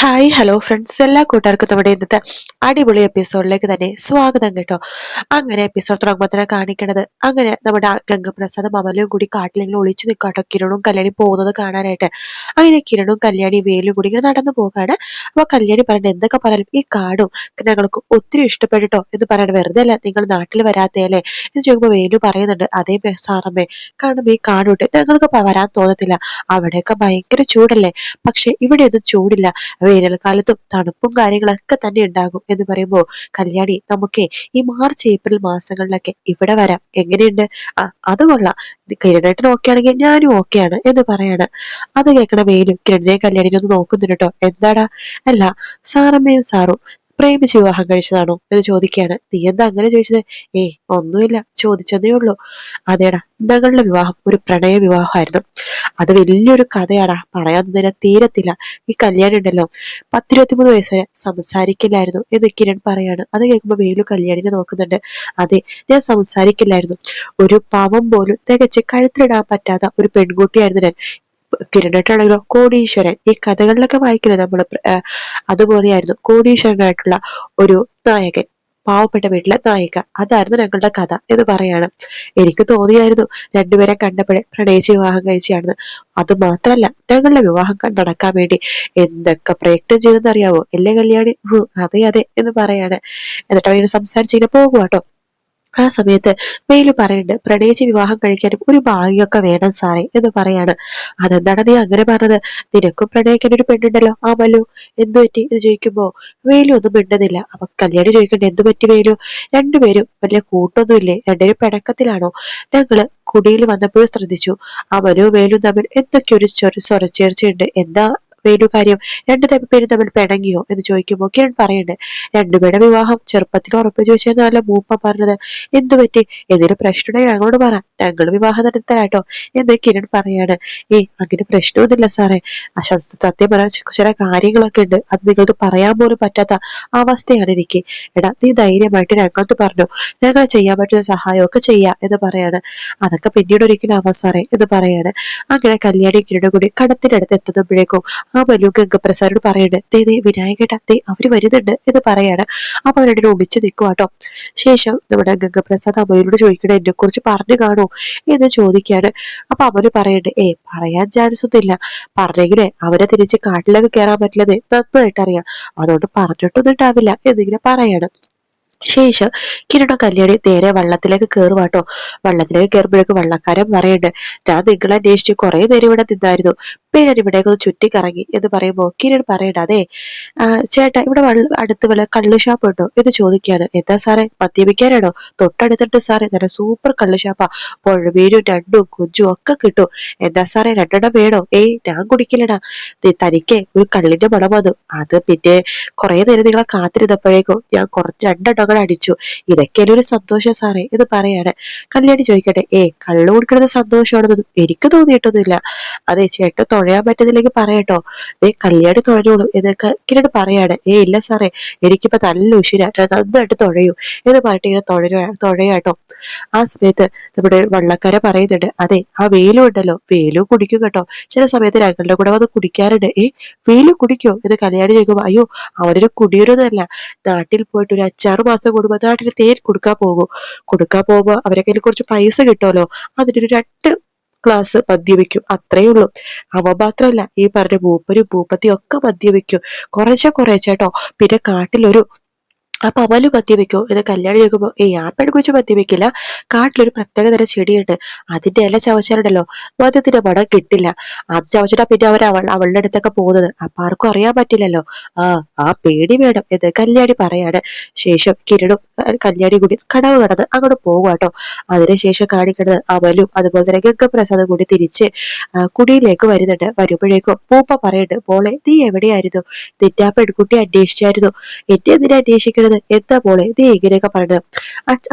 Hi hello friends എല്ലാ കൂട്ടുകാർക്കും നമ്മുടെ ഇന്നത്തെ അടിപൊളി എപ്പിസോഡിലേക്ക് തന്നെ സ്വാഗതം കേട്ടോ. അങ്ങനെ എപ്പിസോഡ് തുടങ്ങുമ്പോൾ തന്നെ കാണിക്കണത് അങ്ങനെ നമ്മുടെ ഗംഗപ്രസാദ് മമലും കൂടി കാട്ടിലെങ്കിലും ഒളിച്ചു നിൽക്കാട്ടോ. കിരണും കല്യാണി പോകുന്നത് കാണാനായിട്ട്. അങ്ങനെ കിരണും കല്യാണി വേലും കൂടി ഇങ്ങനെ നടന്നു പോകാണ്. അപ്പൊ കല്യാണി പറയുന്നത് എന്തൊക്കെ പറയാനും ഈ കാടും ഞങ്ങൾക്ക് ഒത്തിരി ഇഷ്ടപ്പെട്ടിട്ടോ എന്ന് പറയണം വെറുതെ അല്ല നിങ്ങൾ നാട്ടിൽ വരാത്തയല്ലേ എന്ന് ചോദിക്കുമ്പോൾ വേലു പറയുന്നുണ്ട് അതേ സാറമ്മേ കാരണം ഈ കാടുണ്ട്. ഞങ്ങൾക്ക് വരാൻ തോന്നത്തില്ല. അവിടെയൊക്കെ ഭയങ്കര ചൂടല്ലേ? പക്ഷെ ഇവിടെ ഒന്നും ചൂടില്ല. വേനൽക്കാലത്തും തണുപ്പും കാര്യങ്ങളൊക്കെ തന്നെ ഉണ്ടാകും എന്ന് പറയുമ്പോൾ കല്യാണി നമുക്കേ ഈ മാർച്ച് ഏപ്രിൽ മാസങ്ങളിലൊക്കെ ഇവിടെ വരാം. എങ്ങനെയുണ്ട്? ആ അത് കൊള്ളാം. കിരണേട്ടൻ ഓക്കെ ആണെങ്കിൽ ഞാനും ഓക്കെയാണ് എന്ന് പറയാണ്. അത് കേൾക്കണ മേലും കിരണിനെ കല്യാണിനെ ഒന്ന് നോക്കുന്നുണ്ട് കേട്ടോ. എന്താടാ? അല്ല സാറമ്മയും സാറും പ്രേമിച്ച് വിവാഹം കഴിച്ചതാണോ എന്ന് ചോദിക്കുകയാണ്. നീ എന്താ അങ്ങനെ ചോദിച്ചത്? ഏ ഒന്നുമില്ല. ചോദിച്ചതേ ഉള്ളൂ. അതേടാ ഞങ്ങളുടെ വിവാഹം ഒരു പ്രണയ വിവാഹമായിരുന്നു. അത് വലിയൊരു കഥയാടാ. പറയാൻ തന്നെ തീരത്തില്ല. ഈ കല്യാണം ഉണ്ടല്ലോ. പത്തിരുപത്തിമൂന്ന് വയസ്സ് വരെ സംസാരിക്കില്ലായിരുന്നു എന്ന് കിരൺ പറയാണ്. അത് കേൾക്കുമ്പോൾ വേലു കല്യാണിനെ നോക്കുന്നുണ്ട്. അതെ ഞാൻ സംസാരിക്കില്ലായിരുന്നു. ഒരു പാവം പോലും തികച്ച് കഴുത്തിലിടാൻ പറ്റാത്ത ഒരു പെൺകുട്ടിയായിരുന്നു ഞാൻ. കിരണട്ടാണെങ്കിലോ കോടീശ്വരൻ ഈ കഥകളിലൊക്കെ വായിക്കുന്നത് നമ്മൾ അതുപോലെയായിരുന്നു കോടീശ്വരനായിട്ടുള്ള ഒരു നായകൻ പാവപ്പെട്ട വീട്ടിലെ നായിക. അതായിരുന്നു ഞങ്ങളുടെ കഥ എന്ന് പറയാണ്. എനിക്ക് തോന്നിയായിരുന്നു രണ്ടുപേരെ കണ്ടപ്പോഴേ പ്രണയിച്ച് വിവാഹം കഴിച്ചാണെന്ന് അത് മാത്രല്ല ഞങ്ങളുടെ വിവാഹം നടക്കാൻ വേണ്ടി എന്തൊക്കെ പ്രയത്നം ചെയ്തെന്നറിയാവോ? എല്ലേ കല്യാണി അതെ അതെ എന്ന് പറയാണ്. എന്നിട്ട് അവർ സംസാരിച്ചിങ്ങനെ പോകുക കേട്ടോ ആ സമയത്ത് വേലു പറയുന്നുണ്ട് പ്രണയിച്ച് വിവാഹം കഴിക്കാനും ഒരു ഭാഗ്യമൊക്കെ വേണം സാറേ എന്ന് പറയാണ്. അതെന്താണ് നീ അങ്ങനെ പറഞ്ഞത്? നിനക്കും പ്രണയിക്കാൻ ഒരു പെണ്ണുണ്ടല്ലോ. ആ മല്ലു എന്തു പറ്റി എന്ന് ചോദിക്കുമ്പോ വെയിലും ഒന്നും മിണ്ടുന്നില്ല. അപ്പൊ കല്യാണി ചോദിക്കണ്ടേ എന്തു പറ്റി വേലു രണ്ടുപേരും വലിയ കൂട്ടൊന്നുമില്ലേ രണ്ടുപേരും പിണക്കത്തിലാണോ? ഞങ്ങൾ കുടിയിൽ വന്നപ്പോഴും ശ്രദ്ധിച്ചു. അമലും വേലും തമ്മിൽ എന്തൊക്കെ ഒരു ചൊരു സ്വരച്ചേർച്ചയുണ്ട് എന്താ വേലു കാര്യം രണ്ടു പേരും തമ്മിൽ പിണങ്ങിയോ എന്ന് ചോദിക്കുമ്പോൾ കിരൺ പറയുന്നത് രണ്ടുപേരുടെ വിവാഹം ചെറുപ്പത്തിൽ ഉറപ്പ് ചോദിച്ചെന്നല്ല മൂപ്പ പറഞ്ഞത് എന്തു പറ്റി? എന്തെങ്കിലും പ്രശ്നമുണ്ടെങ്കിൽ ഞങ്ങളോട് പറ. ഞങ്ങൾ വിവാഹം നടത്തരാട്ടോ എന്ന് കിരൺ പറയാണ്. ഏയ് അങ്ങനെ പ്രശ്നമൊന്നുമില്ല സാറേ. സത്യം പറയാൻ ചില കാര്യങ്ങളൊക്കെ ഉണ്ട്. അത് നിങ്ങൾക്ക് പറയാൻ പോലും പറ്റാത്ത അവസ്ഥയാണ് എനിക്ക്. എടാ നീ ധൈര്യമായിട്ട് ഞങ്ങളത് പറഞ്ഞു. ഞങ്ങൾ ചെയ്യാൻ പറ്റുന്ന സഹായമൊക്കെ ചെയ്യാം എന്ന് പറയാണ്. അതൊക്കെ പിന്നീട് ഒരിക്കലും ആവാം സാറേ എന്ന് പറയാണ്. അങ്ങനെ കല്യാണി കിരണ കൂടി കടത്തിനടുത്ത് എത്തുമ്പോഴേക്കും ആ വലിയ ഗംഗപ്രസാദോട് പറയണ്ട് ദേ ദേ വിനായകേട്ടാ ദേ അവർ വരുന്നുണ്ട് എന്ന് പറയാണ്. അപ്പൊ അവരുടെ ഒളിച്ചു നിൽക്കുവാട്ടോ ശേഷം നമ്മുടെ ഗംഗപ്രസാദ് അമ്മയോട് ചോദിക്കണ എന്നെ കുറിച്ച് പറഞ്ഞു കാണൂ എന്ന് ചോദിക്കാണ്. അപ്പൊ അവർ പറയണ്ട് ഏ പറയാൻ ചാൻസ് ഒന്നുമില്ല പറഞ്ഞെങ്കിലേ അവരെ തിരിച്ച് കാട്ടിലൊക്കെ കയറാൻ പറ്റില്ലെന്ന് നന്നായിട്ട് അറിയാം. അതുകൊണ്ട് പറഞ്ഞിട്ടൊന്നും ഉണ്ടാവില്ല എന്നിങ്ങനെ പറയാണ്. ശേഷം കിരീടം കല്യാണി നേരെ വള്ളത്തിലേക്ക് കയറുവാട്ടോ വള്ളത്തിലേക്ക് കയറുമ്പോഴേക്ക് വള്ളക്കാരൻ പറയുന്നുണ്ട് ഞാൻ നിങ്ങളെ അന്വേഷിച്ച് കുറെ നേരം ഇവിടെ നിന്നായിരുന്നു. ഞാൻ ഇവിടേക്ക് ചുറ്റിക്കറങ്ങി എന്ന് പറയുമ്പോ കിരൺ പറയണ്ട അതെ ചേട്ടാ ഇവിടെ അടുത്ത് വല്ല കള്ള് ഷാപ്പ് ഉണ്ടോ? എന്ന് ചോദിക്കുകയാണ്. എന്താ സാറേ മദ്യപിക്കാനാണോ? തൊട്ടടുത്തിട്ട് സാറേ നല്ല സൂപ്പർ കള്ള് ഷാപ്പാ പുഴമീനും രണ്ടും കുഞ്ചും ഒക്കെ കിട്ടും. എന്താ സാറേ രണ്ടെണ്ണം വേണോ? ഏയ് ഞാൻ കുടിക്കില്ലടാ. തനിക്ക് ഒരു കള്ളിന്റെ മണം വന്നു. അത് പിന്നെ കുറെ നേരം നിങ്ങളെ കാത്തിരുന്നപ്പോഴേക്കും ഞാൻ കുറച്ച് രണ്ടെണ്ണം കൂടെ അടിച്ചു. ഇതൊക്കെ ഒരു സന്തോഷം സാറേ എന്ന് പറയാണ്. കല്യാണി ചോദിക്കട്ടെ ഏ കള്ളു കുടിക്കണത് സന്തോഷമാണെന്നൊന്നും എനിക്ക് തോന്നിയിട്ടൊന്നുമില്ല. അതെ ചേട്ടൻ തുഴയാൻ പറ്റുന്നില്ലെങ്കിൽ പറയട്ടോ. ഏ കല്യാണി തുഴഞ്ഞോളൂ. എന്നൊക്കെ കിരട് പറയാണ്. ഏ ഇല്ല സാറേ. എനിക്കിപ്പോ നല്ല ഉശിരാട്ടോ നന്നായിട്ട് തുഴയൂ. എന്ന് പറഞ്ഞിട്ട് ഇങ്ങനെ തുഴയ തുഴയാട്ടോ. ആ സമയത്ത് നമ്മുടെ വള്ളക്കാര പറയുന്നുണ്ട്. അതെ ആ വെയിലും ഉണ്ടല്ലോ. വെയിലും കുടിക്കും കേട്ടോ. ചില സമയത്ത് ഞങ്ങളുടെ കൂടെ വന്ന് കുടിക്കാറുണ്ട്. ഏ വെയിലും കുടിക്കോ? എന്ന് കല്യാണി ചോദിക്കുമ്പോ അയ്യോ അവരൊരു കുടിയൊരുന്നല്ല നാട്ടിൽ പോയിട്ട് ഒരു അഞ്ചാറ് മാസം കൂടുമ്പോ നാട്ടിൽ തേൻ കൊടുക്കാൻ പോകും. കൊടുക്കാൻ പോകുമ്പോ അവരെ കയ്യിൽ കുറച്ച് പൈസ കിട്ടുമല്ലോ. അതിനൊരു രണ്ട് ഗ്ലാസ് മദ്യപിക്കും. അത്രേ ഉള്ളൂ. അവ മാത്രല്ല ഈ പറഞ്ഞ മൂപ്പരും മൂപ്പത്തിയും ഒക്കെ മദ്യപിക്കും. കുറേശ്ശെ കുറേശ്ശേട്ടോ പിന്നെ കാട്ടിലൊരു അപ്പൊ അവൽ പത്തിവെക്കോ. ഇത് കല്യാണം ചോദിക്കുമ്പോ ഏയ് ആ പത്തി വെക്കില്ല കാട്ടിലൊരു പ്രത്യേക തരം ചെടിയുണ്ട്. അതിന്റെ ഇല ചവച്ചാലുണ്ടല്ലോ മദ്യത്തിന്റെ പടം കിട്ടില്ല. അത് ചവച്ചിട്ടാ പിന്നെ അവർ അവൾ അവളുടെ അടുത്തൊക്കെ പോകുന്നത്. അപ്പൊ ആർക്കും അറിയാൻ പറ്റില്ലല്ലോ. ആ ആ പേടി വേണം. ഇത് കല്യാണി പറയാണ്. ശേഷം കിരണും കല്യാണി കൂടി കടവ് കടന്ന് അങ്ങോട്ട് പോകുവാട്ടോ അതിനുശേഷം കാണിക്കുന്നത് അവലും അതുപോലെ തന്നെ ഗംഗപ്രസാദും കൂടി തിരിച്ച് കുടിയിലേക്ക് വരുന്നുണ്ട്. വരുമ്പോഴേക്കും പൂപ്പ പറയുന്നുണ്ട് പോളെ നീ എവിടെയായിരുന്നു? നിന്റെ ആ പെൺകുട്ടി അന്വേഷിച്ചായിരുന്നു. എന്നെ എന്തിനാ അന്വേഷിക്കണത് എന്താ പോളെ ഇങ്ങനെയൊക്കെ പറഞ്ഞത്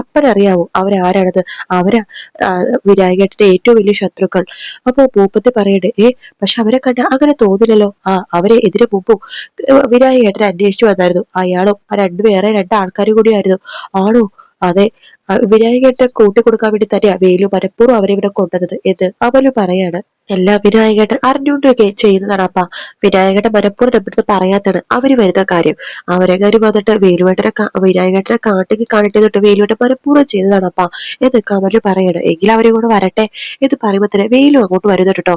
അപ്പനറിയാവോ അവരാരാണത്? അവരാ ആ, വിനായകേട്ടന്റെ ഏറ്റവും വലിയ ശത്രുക്കൾ. അപ്പൊ പൂപ്പത്തി പറയണ്ടേ ഏ പക്ഷെ അവരെ കണ്ട അങ്ങനെ തോന്നില്ലല്ലോ? ആ അവരെ എതിരെ മുമ്പും ഏഹ്, വിനായകേട്ടനെ അന്വേഷിച്ചു വന്നായിരുന്നു. അയാളും ആ രണ്ടു വേറെ രണ്ട് ആൾക്കാർ കൂടിയായിരുന്നു. ആണോ? അതെ. വിനായകേട്ടൻ കൂട്ടിക്കൊടുക്കാൻ വേണ്ടി തന്നെയാ വേലു മനഃപൂർവം അവരെ ഇവിടെ കൊണ്ടുവന്നത്. എന്ന് അവലു പറയാണ്. എല്ലാ വിനായകേട്ടൻ അറിഞ്ഞുകൊണ്ടൊക്കെ ചെയ്യുന്നതാണപ്പ വിനായകേട്ടൻ മനഃപൂർവം നമ്മുടെ പറയാത്തത് അവർ വരുന്ന കാര്യം. അവരെ കാര്യം വന്നിട്ട് വേലുവേട്ടനെ വിനായകേട്ടനെ കാട്ടിക്ക് കാണിട്ടിട്ട് തൊട്ട് വേലുവേട്ടൻ മനഃപൂർവം ചെയ്തതാണ് അപ്പ. എന്ന് കമൽ പറയണം. എങ്കിൽ അവരെ കൂടെ വരട്ടെ എന്ന് പറയുമ്പോ തന്നെ വേലു അങ്ങോട്ട് വരുന്നുണ്ട് കേട്ടോ.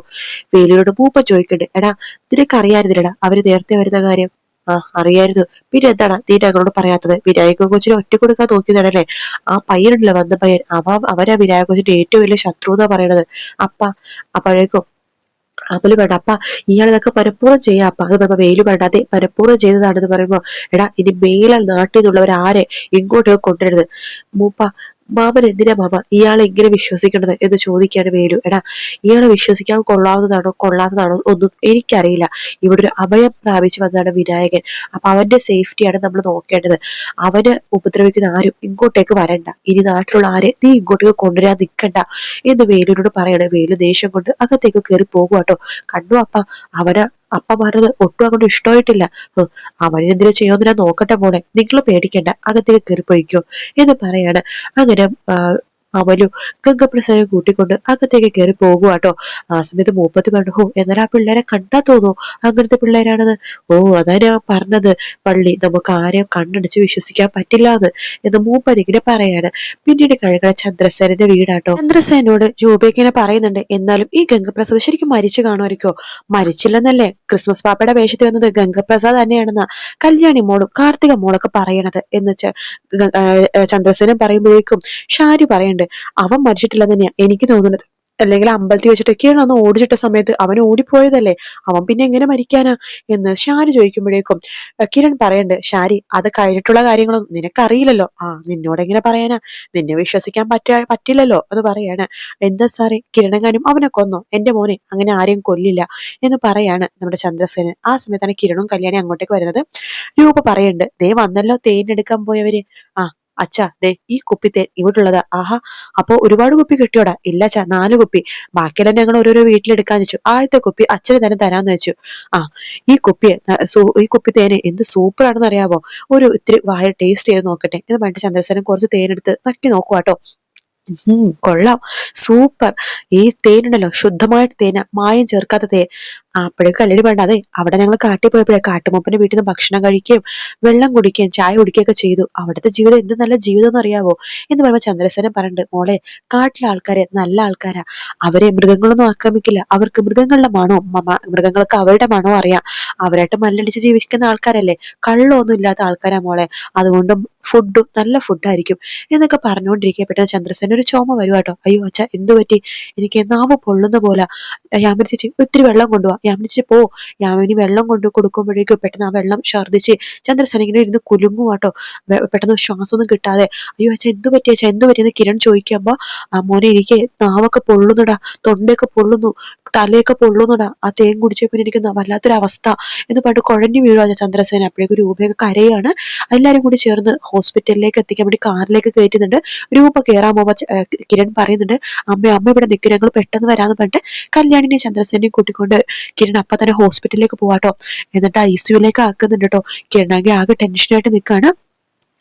വേലുവിനോട് മൂപ്പ ചോദിക്കണ്ട് എടാ നിനക്ക് അറിയാതില്ലടാ അവർ നേരത്തെ വരുന്ന കാര്യം? ആ അറിയായിരുന്നു. പിന്നെ എന്താണ്? നീ ഞങ്ങളോട് പറയാത്തത്. വിനായക കൊച്ചിനെ ഒറ്റ കൊടുക്കാൻ നോക്കിയതാണല്ലേ? ആ പയ്യനുണ്ടല്ലോ വന്ന പയ്യൻ. അവ അവരാ വിനായക കൊച്ചിന്റെ ഏറ്റവും വലിയ ശത്രു എന്നാ പറയണത്. അപ്പ അപ്പോഴേക്കും അമൽ വേണ്ട. അപ്പ ഇയാൾ ഇതൊക്കെ പരപ്പൂർവം ചെയ്യാം. അപ്പ അത് പറയുമ്പോ വെയിൽ വേണ്ട. അതെ പരപ്പൂർവം ചെയ്തതാണെന്ന് പറയുമ്പോ എടാ ഇനി മേലാൽ നാട്ടിൽ നിന്നുള്ളവർ ആരെ ഇങ്ങോട്ട് കൊണ്ടുവരുന്നത് മൂപ്പ മാമൻ എന്തിനാ ബാബ? ഇയാളെ എങ്ങനെ വിശ്വസിക്കേണ്ടത് എന്ന് ചോദിക്കാണ് വേലു. എടാ ഇയാളെ വിശ്വസിക്കാൻ കൊള്ളാവുന്നതാണോ കൊള്ളാത്തതാണോ ഒന്നും എനിക്കറിയില്ല. ഇവിടെ ഒരു അഭയം പ്രാപിച്ചു വന്നതാണ് വിനായകൻ. അപ്പൊ അവന്റെ സേഫ്റ്റിയാണ് നമ്മൾ നോക്കേണ്ടത്. അവന് ഉപദ്രവിക്കുന്ന ആരും ഇങ്ങോട്ടേക്ക് വരണ്ട. ഇനി നാട്ടിലുള്ള ആരെ നീ ഇങ്ങോട്ടേക്ക് കൊണ്ടുവരാൻ നിൽക്കണ്ട എന്ന് വേലുവിനോട് പറയണേ. വേലു ദേഷ്യം കൊണ്ട് അകത്തേക്ക് കയറി പോകുക കേട്ടോ കണ്ടു അപ്പ അവന് അപ്പ പറഞ്ഞത് ഒട്ടും അങ്ങോട്ട് ഇഷ്ടമായിട്ടില്ല. അവനെന്തിനു ഞാൻ നോക്കട്ടെ മോളെ. നിങ്ങൾ പേടിക്കണ്ട. അകത്തേക്ക് കയറി പോയിക്കോ എന്ന് പറയാണ്. അങ്ങനെ അവലു ഗംഗപ്രസാദം കൂട്ടിക്കൊണ്ട് അകത്തേക്ക് കയറി പോകുവാട്ടോ ആ സമയത്ത് മൂപ്പത്തി പറഞ്ഞു ഹോ എന്നാൽ ആ പിള്ളേരെ കണ്ടാ തോന്നോ? അങ്ങനത്തെ പിള്ളേരാണത് ഓ അതാ ഞാൻ പറഞ്ഞത്. പള്ളി നമുക്ക് ആരെയും കണ്ണടിച്ച് വിശ്വസിക്കാൻ പറ്റില്ല എന്ന് എന്ന് മൂപ്പരിങ്ങനെ പറയാണ്. പിന്നീട് കഴുകണ ചന്ദ്രസേനന്റെ വീടാട്ടോ ചന്ദ്രസേനോട് രൂപയ്ക്കിനെ പറയുന്നുണ്ട് എന്നാലും ഈ ഗംഗപ്രസാദ് ശരിക്കും മരിച്ചു കാണുമായിരിക്കോ? മരിച്ചില്ലെന്നല്ലേ. ക്രിസ്മസ് പാപ്പയുടെ വേഷത്തിൽ വന്നത് ഗംഗപ്രസാദ് തന്നെയാണെന്ന. കല്യാണി മോളും കാർത്തിക മോളൊക്കെ പറയണത് എന്ന് വെച്ചാൽ ചന്ദ്രസേനൻ പറയുമ്പോഴേക്കും ഷാരി പറയുന്നുണ്ട് അവൻ മരിച്ചിട്ടില്ല തന്നെയാ എനിക്ക് തോന്നുന്നത്. അല്ലെങ്കിൽ അമ്പലത്തിൽ വെച്ചിട്ടൊക്കെയാണ് അന്ന് ഓടിച്ചിട്ട സമയത്ത് അവൻ ഓടിപ്പോയതല്ലേ? അവൻ പിന്നെ എങ്ങനെ മരിക്കാനാ? എന്ന് ഷാരി ചോദിക്കുമ്പോഴേക്കും കിരൺ പറയണ്ട് ഷാരി അത് കഴിഞ്ഞിട്ടുള്ള കാര്യങ്ങളൊന്നും നിനക്കറിയില്ലല്ലോ. ആ നിന്നോട് എങ്ങനെ പറയാനാ? നിന്നെ വിശ്വസിക്കാൻ പറ്റ പറ്റില്ലല്ലോ എന്ന് പറയാണ്. എന്താ സാറേ കിരണങ്ങാനും അവനെ കൊന്നോ? എന്റെ മോനെ അങ്ങനെ ആരെയും കൊല്ലില്ല എന്ന് പറയാണ് നമ്മുടെ ചന്ദ്രസേനൻ. ആ സമയത്താണ് കിരണും കല്യാണി അങ്ങോട്ടേക്ക് വരുന്നത്. രൂപ പറയുന്നുണ്ട് ദേ വന്നല്ലോ തേനെടുക്കാൻ പോയവര്. ആ അച്ഛാ ദേ ഈ കുപ്പി തേൻ ഇവിടുള്ളത്. ആഹാ അപ്പോ ഒരുപാട് കുപ്പി കിട്ടിയോടാ. ഇല്ല അച്ഛാ നാല് കുപ്പി. ബാക്കിയെല്ലാം ഞങ്ങൾ ഓരോരോ വീട്ടിലെടുക്കാന്ന് വെച്ചു. ആദ്യത്തെ കുപ്പി അച്ഛന് തന്നെ തരാന്ന് വെച്ചു. ആ ഈ കുപ്പി ഈ കുപ്പി തേന് എന്ത് സൂപ്പർ ആണെന്ന് അറിയാമോ ഒരു ഇത്തിരി വായ ടേസ്റ്റ് ചെയ്ത് നോക്കട്ടെ. എന്ന് പറഞ്ഞിട്ട് ചന്ദ്രസേനൻ കുറച്ച് തേനെടുത്ത് നക്കി നോക്കുവാട്ടോ കൊള്ളാം. സൂപ്പർ. ഈ തേനുണ്ടല്ലോ ശുദ്ധമായിട്ട് തേന. മായം ചേർക്കാത്ത തേൻ. അപ്പോഴേക്കും കല്ലടി വേണ്ട അതെ അവിടെ ഞങ്ങൾ കാട്ടി പോയപ്പോഴേ കാട്ടുമൂപ്പന്റെ വീട്ടിൽ നിന്ന് ഭക്ഷണം കഴിക്കുകയും വെള്ളം കുടിക്കുകയും ചായ കുടിക്കുകയൊക്കെ ചെയ്തു. അവിടുത്തെ ജീവിതം എന്ത് നല്ല ജീവിതം എന്ന് അറിയാവോ? എന്ന് പറയുമ്പോൾ ചന്ദ്രസേനൻ പറഞ്ഞിട്ട് മോളെ കാട്ടിലെ ആൾക്കാരെ നല്ല ആൾക്കാരാ. അവരെ മൃഗങ്ങളൊന്നും ആക്രമിക്കില്ല. അവർക്ക് മൃഗങ്ങളുടെ മണോ? മൃഗങ്ങൾക്ക് അവരുടെ മണോ അറിയാം. അവരായിട്ട് മല്ലടിച്ച് ജീവിക്കുന്ന ആൾക്കാരല്ലേ? കള്ളൊന്നും ഇല്ലാത്ത ആൾക്കാരാ മോളെ. അതുകൊണ്ട് ഫുഡും നല്ല ഫുഡായിരിക്കും. എന്നൊക്കെ പറഞ്ഞുകൊണ്ടിരിക്കുക പെട്ടെന്ന് ചന്ദ്രസേന ഒരു ചോമ വരുവാട്ടോ അയ്യോ അച്ഛ എന്തു പറ്റി? എനിക്ക് നാവ് പൊള്ളുന്ന പോലെ. ചേച്ചി ഒത്തിരി വെള്ളം കൊണ്ടുപോവാ യാമിനി ചേച്ചി പോ യാമിനി വെള്ളം കൊണ്ട് കൊടുക്കുമ്പോഴേക്കും പെട്ടെന്ന് ആ വെള്ളം ഛർദ്ദിച്ച് ചന്ദ്രസേന ഇങ്ങനെ ഇരുന്ന് കുലുങ്ങുവാട്ടോ പെട്ടെന്ന് ശ്വാസമൊന്നും കിട്ടാതെ. അയ്യോ അച്ഛാ എന്ത് പറ്റിയ അച്ഛാ? എന്ത് പറ്റിയെന്ന് കിരൺ ചോദിക്കുമ്പോ ആ മോനെ എനിക്ക് നാവൊക്കെ പൊള്ളുന്നുടാ തൊണ്ടയൊക്കെ പൊള്ളുന്നു തലയൊക്കെ പൊള്ളുന്നുടാ ആ തേൻ കുടിച്ചപ്പോൾ എനിക്ക് വല്ലാത്തൊരു അവസ്ഥ എന്ന് പറഞ്ഞിട്ട് കുഴഞ്ഞു വീഴുവാ ചന്ദ്രസേന. അപ്പോഴേക്കും രൂപയൊക്കെ കരയാണ്. എല്ലാരും കൂടി ചേർന്ന് ഹോസ്പിറ്റലിലേക്ക് എത്തിക്കാൻ വേണ്ടി കാറിലേക്ക് കയറ്റുന്നുണ്ട്. രൂപ കയറാൻ പോവാ കിരൺ പറയുന്നുണ്ട് അമ്മ അമ്മ ഇവിടെ നിൽക്കും ഞങ്ങൾ പെട്ടെന്ന് വരാന്ന് പറഞ്ഞിട്ട് കല്യാണിനെയും ചന്ദ്രസേനയും കൂട്ടിക്കൊണ്ട് കിരൺ അപ്പൊ തന്നെ ഹോസ്പിറ്റലിലേക്ക് പോവാട്ടോ. എന്നിട്ട് ഐ സിയുലേക്ക് ആക്കുന്നുണ്ട് കേട്ടോ കിരണാകെ ആകെ ടെൻഷനായിട്ട് നിൽക്കാണ്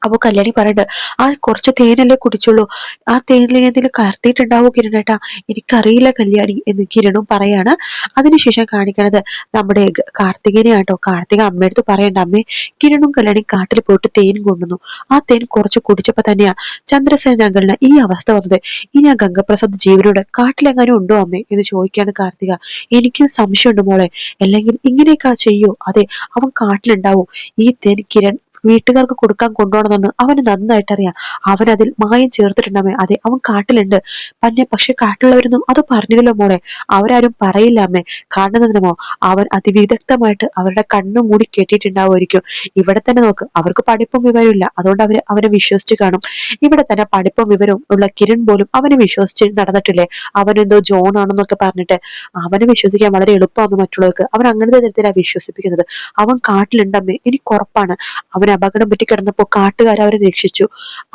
അപ്പൊ കല്യാണി പറയണ്ട് ആ കുറച്ച് തേനല്ലേ കുടിച്ചുള്ളൂ. ആ തേനിൽ എന്തെങ്കിലും കർത്തിയിട്ടുണ്ടാവോ കിരണേട്ടാ? എനിക്കറിയില്ല കല്യാണി എന്ന് കിരണും പറയാണ്. അതിനുശേഷം കാണിക്കണത് നമ്മുടെ കാർത്തികനെ ആട്ടോ കാർത്തിക അമ്മയടുത്ത് പറയണ്ട അമ്മേ കിരണും കല്യാണി കാട്ടിൽ പോയിട്ട് തേൻ കൊണ്ടുവന്നു. ആ തേൻ കുറച്ച് കുടിച്ചപ്പോ തന്നെയാ ചന്ദ്രസേന ഈ അവസ്ഥ വന്നത്. ഇനി ആ ഗംഗപ്രസാദ് ജീവനോട് കാട്ടിലെങ്ങാനും ഉണ്ടോ അമ്മേ? എന്ന് ചോദിക്കുകയാണ് കാർത്തിക. എനിക്കും സംശയമുണ്ട് മോളെ. അല്ലെങ്കിൽ ഇങ്ങനെയൊക്കെ ചെയ്യോ? അതെ അവൻ കാട്ടിലുണ്ടാവും. ഈ തേൻ കിരൺ വീട്ടുകാർക്ക് കൊടുക്കാൻ കൊണ്ടുപോകണമെന്ന് അവന് നന്നായിട്ട് അറിയാം അവൻ അതിൽ മായം ചേർത്തിട്ടുണ്ടമ്മേ. അതെ അവൻ കാട്ടിലുണ്ട്. പന്നെ പക്ഷെ കാട്ടിലുള്ളവരൊന്നും അത് പറഞ്ഞില്ലല്ലോ മോളെ. അവരാരും പറയില്ല അമ്മേ. കാരണം അവൻ അതിവിദഗ്ധമായിട്ട് അവരുടെ കണ്ണു മൂടി കെട്ടിയിട്ടുണ്ടാവുമായിരിക്കും. ഇവിടെ തന്നെ നോക്ക് അവർക്ക് പഠിപ്പും വിവരവും ഇല്ല അതുകൊണ്ട് അവർ അവനെ വിശ്വസിച്ച് കാണും. ഇവിടെ തന്നെ പഠിപ്പും വിവരവും ഉള്ള കിരൺ പോലും അവനെ വിശ്വസിച്ച് നടന്നിട്ടില്ലേ? അവനെന്തോ ജോൺ ആണെന്നൊക്കെ പറഞ്ഞിട്ട്. അവനെ വിശ്വസിക്കാൻ വളരെ എളുപ്പമാണ് മറ്റുള്ളവർക്ക്. അവൻ അങ്ങനത്തെ തരത്തിലാണ് വിശ്വസിപ്പിക്കുന്നത്. അവൻ കാട്ടിലുണ്ടമ്മേ എനിക്ക് ഉറപ്പാണ്. അവൻ അപകടം പറ്റി കിടന്നപ്പോൾ കാട്ടുകാർ അവരെ രക്ഷിച്ചു.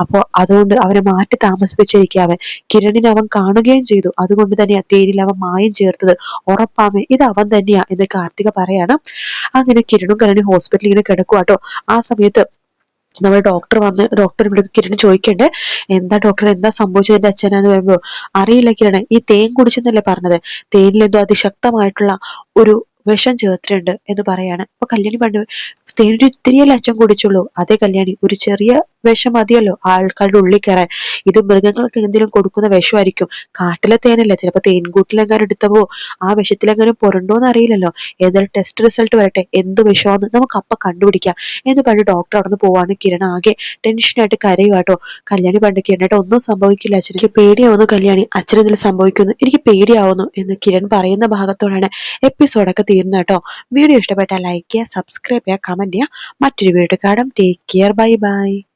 അപ്പോൾ അതുകൊണ്ട് അവരെ മാറ്റി താമസിപ്പിച്ചിരിക്കുക കിരണിനെ അവൻ കാണുകയും ചെയ്തു. അതുകൊണ്ട് തന്നെ ആ അവൻ മായം ചേർത്തത്. ഉറപ്പാമേ ഇത് അവൻ തന്നെയാ എന്ന് കാർത്തിക പറയാണ്. അങ്ങനെ കിരണും കരണി ഹോസ്പിറ്റലിൽ ഇങ്ങനെ കിടക്കുവാട്ടോ ആ സമയത്ത് നമ്മുടെ ഡോക്ടർ വന്ന് ഡോക്ടർ ഇവിടെ കിരണ് ചോദിക്കണ്ടേ എന്താ ഡോക്ടർ എന്താ സംഭവിച്ചത് എന്റെ അച്ഛനാന്ന് പറയുമ്പോ? അറിയില്ല കിരണ് ഈ തേൻ കുടിച്ചെന്നല്ലേ പറഞ്ഞത്. തേനിലെന്തോ അതിശക്തമായിട്ടുള്ള ഒരു വിഷം ചേർത്തിട്ടുണ്ട് എന്ന് പറയാണ്. അപ്പൊ കല്യാണി പണ്ട് തേനൊരു ഇത്തിരിയല്ലേ അച്ഛൻ കുടിച്ചുള്ളൂ. അതേ കല്യാണി ഒരു ചെറിയ വിഷം മതിയല്ലോ ആൾക്കാരുടെ ഉള്ളിൽ കയറാൻ. ഇത് മൃഗങ്ങൾക്ക് എന്തെങ്കിലും കൊടുക്കുന്ന വിഷമായിരിക്കും. കാട്ടിലെ തേനല്ലേ? ചിലപ്പോ തേൻകൂട്ടിലെങ്ങാനും എടുത്തപ്പോ ആ വിഷത്തിലെങ്ങാനും പുരണ്ടോന്ന് അറിയില്ലല്ലോ. ഏതായാലും ടെസ്റ്റ് റിസൾട്ട് വരട്ടെ. എന്ത് വിഷമാന്ന് നമുക്ക് അപ്പൊ കണ്ടുപിടിക്കാം. എന്ന് പറഞ്ഞ് ഡോക്ടർ അവിടെ നിന്ന് പോവാണ് കിരൺ. ആകെ ടെൻഷനായിട്ട് കരയുവാട്ടോ കല്യാണി പണ്ട് കിരണായിട്ട് ഒന്നും സംഭവിക്കില്ല അച്ഛൻ എനിക്ക് പേടിയാവുന്നു കല്യാണി. ഇതിൽ സംഭവിക്കുന്നു എനിക്ക് പേടിയാവുന്നു എന്ന് കിരൺ പറയുന്ന ഭാഗത്തോടാണ് എപ്പിസോഡൊക്കെ തീർന്നു കേട്ടോ വീഡിയോ ഇഷ്ടപ്പെട്ടാൽ ലൈക്ക് ചെയ്യുക സബ്സ്ക്രൈബ് ചെയ്യുക ചെയ്യുക മറ്റൊരു വീഡിയോ കാണാം. Take care bye bye